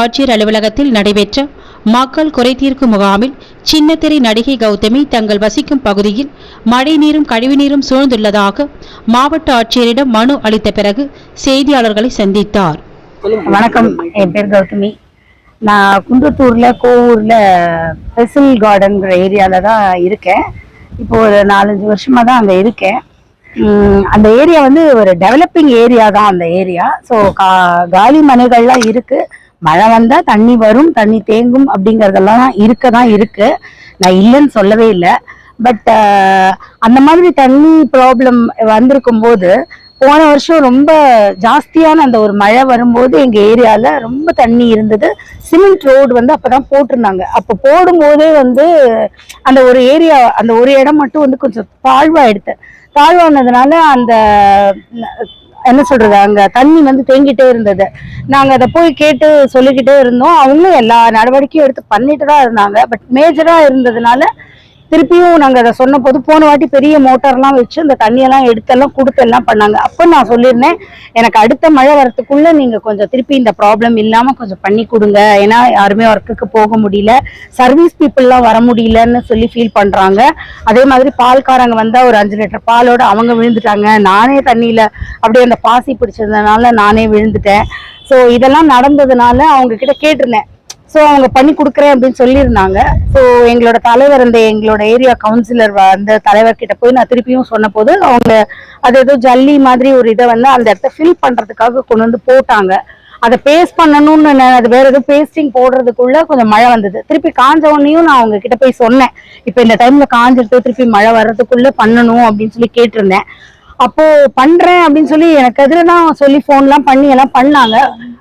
ஆட்சியர் அலுவலகத்தில் நடைபெற்ற மக்கள் குறைதீர்க்கும் முகாமில் சின்னத்திரை நடிகை கௌதமி தங்கள் வசிக்கும் பகுதியில் மழைநீரும் கழிவுநீரும் சூழ்ந்துள்ளதாக மாவட்ட ஆட்சியரிடம் மனு அளித்த பிறகு செய்தியாளர்களை சந்தித்தார். வணக்கம். என் பேர் கௌதமி. நான் குன்றத்தூர்ல கோவூர்ல பெசில் கார்டன்ங்கிற ஏரியால தான் இருக்கேன். இப்போ ஒரு நாலஞ்சு வருஷமா தான் அங்கே இருக்கேன். அந்த ஏரியா வந்து ஒரு டெவலப்பிங் ஏரியா தான் அந்த ஏரியா. ஸோ கா காலி மனைகள்லாம் இருக்குது மழை வந்தா தண்ணி வரும் தண்ணி தேங்கும் அப்படிங்கறதெல்லாம் இருக்க தான் இருக்கு. நான் இல்லைன்னு சொல்லவே இல்லை. பட் அந்த மாதிரி தண்ணி ப்ராப்ளம் வந்திருக்கும் போது போன வருஷம் ரொம்ப ஜாஸ்தியான அந்த ஒரு மழை வரும்போது எங்க ஏரியால ரொம்ப தண்ணி இருந்தது. சிமெண்ட் ரோடு வந்து அப்பதான் போட்டிருந்தாங்க. அப்ப போடும்போதே வந்து அந்த ஒரு ஏரியா அந்த ஒரு இடம் மட்டும் வந்து கொஞ்சம் தாழ்வாயிடுது தாழ்வானதுனால அந்த என்ன சொல்றது அங்க தண்ணி வந்து தேங்கிட்டே இருந்தது. நாங்க அதை போய் கேட்டு சொல்லிக்கிட்டே இருந்தோம். அவங்களும் எல்லா நடவடிக்கையும் எடுத்து பண்ணிட்டு தான் இருந்தாங்க பட் மேஜரா இருந்ததுனால திருப்பியும் நாங்கள் அதை சொன்ன போது போன வாட்டி பெரிய மோட்டார்லாம் வச்சு இந்த தண்ணியெல்லாம் எடுத்தெல்லாம் கொடுத்தெல்லாம் பண்ணாங்க. அப்போ நான் சொல்லியிருந்தேன் எனக்கு அடுத்த மழை வரத்துக்குள்ள நீங்கள் கொஞ்சம் திருப்பி இந்த ப்ராப்ளம் இல்லாமல் கொஞ்சம் பண்ணி கொடுங்க. ஏன்னா யாருமே ஒர்க்குக்கு போக முடியல. சர்வீஸ் பீப்புளெலாம் வர முடியலன்னு சொல்லி ஃபீல் பண்ணுறாங்க அதே மாதிரி பால்காரங்க வந்தால் ஒரு அஞ்சு லிட்டர் பாலோட அவங்க விழுந்துட்டாங்க. நானே தண்ணியில் அப்படியே அந்த பாசி பிடிச்சதுனால நானே விழுந்துட்டேன். ஸோ இதெல்லாம் நடந்ததுனால அவங்க கிட்ட கேட்டிருந்தேன். ஸோ அவங்க பண்ணி கொடுக்குறேன் அப்படின்னு சொல்லியிருந்தாங்க. ஸோ எங்களோட தலைவர் இந்த எங்களோட ஏரியா கவுன்சிலர் அந்த தலைவர்கிட்ட போய் நான் திருப்பியும் சொன்னபோது அவங்க அது ஏதோ ஜல்லி மாதிரி ஒரு இதை வந்து அந்த இடத்த ஃபில் பண்ணுறதுக்காக கொண்டு வந்து போட்டாங்க. அதை பேஸ்ட் பண்ணணும்னு அது வேற எதுவும் பேஸ்டிங் போடுறதுக்குள்ள கொஞ்சம் மழை வந்தது. திருப்பி காஞ்ச உடனேயும் நான் அவங்க கிட்ட போய் சொன்னேன். இப்போ இந்த டைம்ல காஞ்சிட்டு திருப்பி மழை வர்றதுக்குள்ள பண்ணணும் அப்படின்னு சொல்லி கேட்டிருந்தேன். அப்போ பண்றேன் அப்படின்னு சொல்லி எனக்கு எதிர தான் சொல்லி ஃபோன்லாம் பண்ணி எல்லாம் பண்ணாங்க.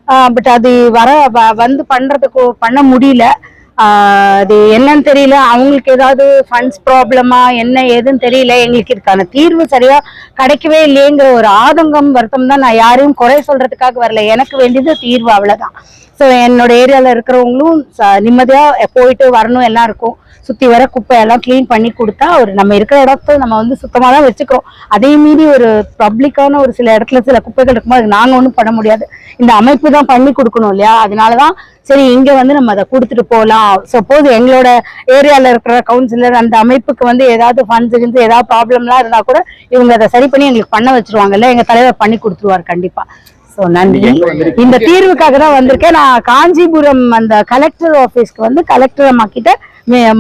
பட் அது வர வ- வந்து பண்றதுக்கு பண்ண முடியல. அது என்னன்னு தெரியல. அவங்களுக்கு ஏதாவது ஃபண்ட்ஸ் ப்ராப்ளமா என்ன ஏதுன்னு தெரியல. எங்களுக்கு இதுக்கான தீர்வு சரியா கிடைக்கவே இல்லையேங்கிற ஒரு ஆதங்கம் வருத்தம் தான் நான் யாரையும் குறை சொல்றதுக்காக வரல. எனக்கு வேண்டியது தீர்வு அவ்வளவுதான். ஸோ என்னோட ஏரியால இருக்கிறவங்களும் ச- நிம்மதியா போயிட்டு வரணும் எல்லாம் இருக்கும் சுத்தி வர குப்பையெல்லாம் க்ளீன் பண்ணி கொடுத்தா ஒரு நம்ம இருக்கிற இடத்த நம்ம வந்து சுத்தமாக தான் வச்சுக்கிறோம். அதே மீறி ஒரு பப்ளிக்கான ஒரு சில இடத்துல சில குப்பைகள் இருக்கும்போது அது நாங்கள் ஒன்றும் பண்ண முடியாது. இந்த அமைப்பு தான் பண்ணி கொடுக்கணும் இல்லையா? அதனால தான் சரி இங்க வந்து நம்ம அதை கொடுத்துட்டு போகலாம் சப்போஸ் எங்களோட ஏரியால இருக்கிற கவுன்சிலர் அந்த அமைப்புக்கு வந்து ஏதாவது ஃபண்ட்ஸ் இருந்து ஏதாவது ப்ராப்ளம்லாம் இருந்தா கூட இவங்க அதை சரி பண்ணி எங்களுக்கு பண்ண வச்சிருவாங்கல்ல எங்க தலைவர் பண்ணி கொடுத்துருவார் கண்டிப்பா. ஸோ நன்றி. இந்த தீர்வுக்காக தான் வந்திருக்கேன். நான் காஞ்சிபுரம் அந்த கலெக்டர் ஆபீஸ்க்கு வந்து கலெக்டர் அம்மா கிட்ட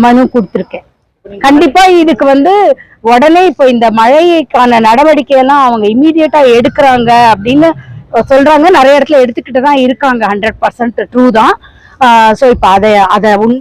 மனு கொடுத்துருக்கேன். கண்டிப்பா இதுக்கு வந்து உடனே இப்போ இந்த மழைக்கான நடவடிக்கை எல்லாம் அவங்க இமீடியட்டா எடுக்கிறாங்க அப்படின்னு சொல்றாங்க. நிறைய இடத்துல எடுத்துக்கிட்டு தான் இருக்காங்க. ஹண்ட்ரட் பர்சன்ட் ட்ரூ தான். ஸோ இப்போ அதை அதை உன்